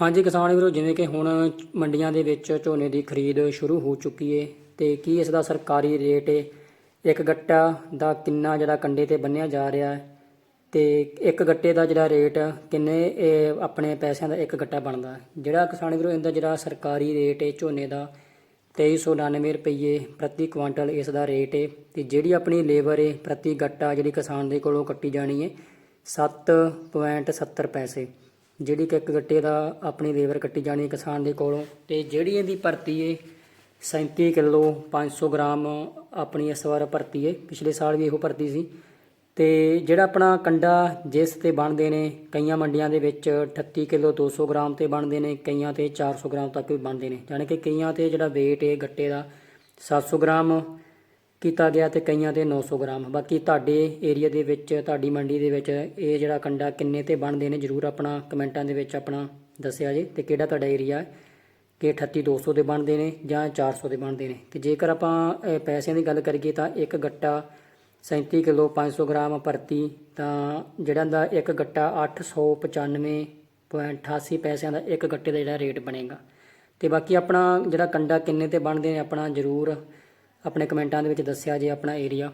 ਹਾਂਜੀ ਕਿਸਾਨ ਵੀਰੋ, ਜਿਵੇਂ ਕਿ ਹੁਣ ਮੰਡੀਆਂ ਦੇ ਵਿੱਚ ਝੋਨੇ ਦੀ ਖਰੀਦ ਸ਼ੁਰੂ ਹੋ ਚੁੱਕੀ ਏ ਤੇ ਕੀ ਇਸ ਦਾ ਸਰਕਾਰੀ ਰੇਟ ਏ? ਇੱਕ ਗੱਟਾ ਦਾ ਕਿੰਨਾ ਜਿਹੜਾ ਕੰਡੇ ਤੇ ਬੰਨਿਆ ਜਾ ਰਿਹਾ ਹੈ ਤੇ ਇੱਕ ਗੱਟੇ ਦਾ ਜਿਹੜਾ ਰੇਟ ਕਿੰਨੇ ਆਪਣੇ ਪੈਸਿਆਂ ਦਾ ਇੱਕ ਗੱਟਾ ਬਣਦਾ ਜਿਹੜਾ ਕਿਸਾਨ ਵੀਰੋ, ਇਹਦਾ ਜਿਹੜਾ ਸਰਕਾਰੀ ਰੇਟ ਏ ਝੋਨੇ ਦਾ 2399 ਰੁਪਏ ਪ੍ਰਤੀ ਕੁਇੰਟਲ ਇਸ ਦਾ ਰੇਟ ਏ ਤੇ ਜਿਹੜੀ ਆਪਣੀ ਲੇਬਰ ਏ ਪ੍ਰਤੀ ਗੱਟਾ ਜਿਹੜੀ ਕਿਸਾਨ ਦੇ ਕੋਲੋਂ ਕੱਟੀ ਜਾਣੀ ਏ 7.70 ਪੈਸੇ। ਜਿਹੜੀ ਕਿ ਇੱਕ ਗੱਟੇ ਦਾ ਆਪਣੀ ਲੇਬਰ ਕੱਟੀ ਜਾਣੀ ਹੈ ਕਿਸਾਨ ਦੇ ਕੋਲੋਂ, ਤੇ ਜਿਹੜੀ ਇਹਦੀ ਭਰਤੀ ਏ 37 ਕਿਲੋ 500 ਗ੍ਰਾਮ ਆਪਣੀ ਇਸ ਵਾਰ ਭਰਤੀ ਏ ਪਿਛਲੇ ਸਾਲ ਵੀ ਇਹੋ ਭਰਤੀ ਸੀ। ਤੇ ਜਿਹੜਾ ਆਪਣਾ ਕੰਡਾ ਜਿਸ ਤੇ ਬਣਦੇ ਨੇ, ਕਈਆਂ ਮੰਡੀਆਂ ਦੇ ਵਿੱਚ 38 ਕਿਲੋ 200 ਗ੍ਰਾਮ ਤੇ ਬਣਦੇ ਨੇ, ਕਈਆਂ ਤੇ 400 ਗ੍ਰਾਮ ਤੱਕ ਵੀ ਬਣਦੇ ਨੇ। ਯਾਨੀ ਕਿ ਕਈਆਂ ਤੇ ਜਿਹੜਾ weight ਏ ਗੱਟੇ ਦਾ 700 ਗ੍ਰਾਮ ਕੀਤਾ ਗਿਆ ਤੇ ਕਈਆਂ ਤੇ 900 ਗ੍ਰਾਮ। ਬਾਕੀ ਤੁਹਾਡੇ ਏਰੀਆ ਦੇ ਵਿੱਚ, ਤੁਹਾਡੀ ਮੰਡੀ ਦੇ ਵਿੱਚ ਇਹ ਜਿਹੜਾ ਕੰਡਾ ਕਿੰਨੇ ਤੇ ਬਣਦੇ ਨੇ, ਜਰੂਰ ਆਪਣਾ ਕਮੈਂਟਾਂ ਦੇ ਵਿੱਚ ਆਪਣਾ ਦੱਸਿਆ ਜੇ। ਤੇ ਕਿਹੜਾ ਤੁਹਾਡਾ ਏਰੀਆ ਹੈ? ਕਿ 38200 ਦੇ ਬਣਦੇ ਨੇ ਜਾਂ 400 ਦੇ ਬਣਦੇ ਨੇ? ਤੇ ਜੇਕਰ ਆਪਾਂ ਪੈਸਿਆਂ ਦੀ ਗੱਲ ਕਰੀਏ ਤਾਂ ਇੱਕ ਗੱਟਾ 37 ਕਿਲੋ 500 ਗ੍ਰਾਮ ਪ੍ਰਤੀ ਤਾਂ ਜਿਹੜਾ ਦਾ ਇੱਕ ਗੱਟਾ 895.88 ਪੈਸਿਆਂ ਦਾ ਇੱਕ ਗੱਟੇ ਦਾ ਜਿਹੜਾ ਰੇਟ ਬਣੇਗਾ। ਤੇ ਬਾਕੀ ਆਪਣਾ ਜਿਹੜਾ ਕੰਡਾ ਕਿੰਨੇ ਤੇ ਬਣਦੇ ਨੇ, ਆਪਣਾ ਜਰੂਰ ਆਪਣੇ ਕਮੈਂਟਾਂ ਦੇ ਵਿੱਚ ਦੱਸਿਆ ਜੇ ਆਪਣਾ ਏਰੀਆ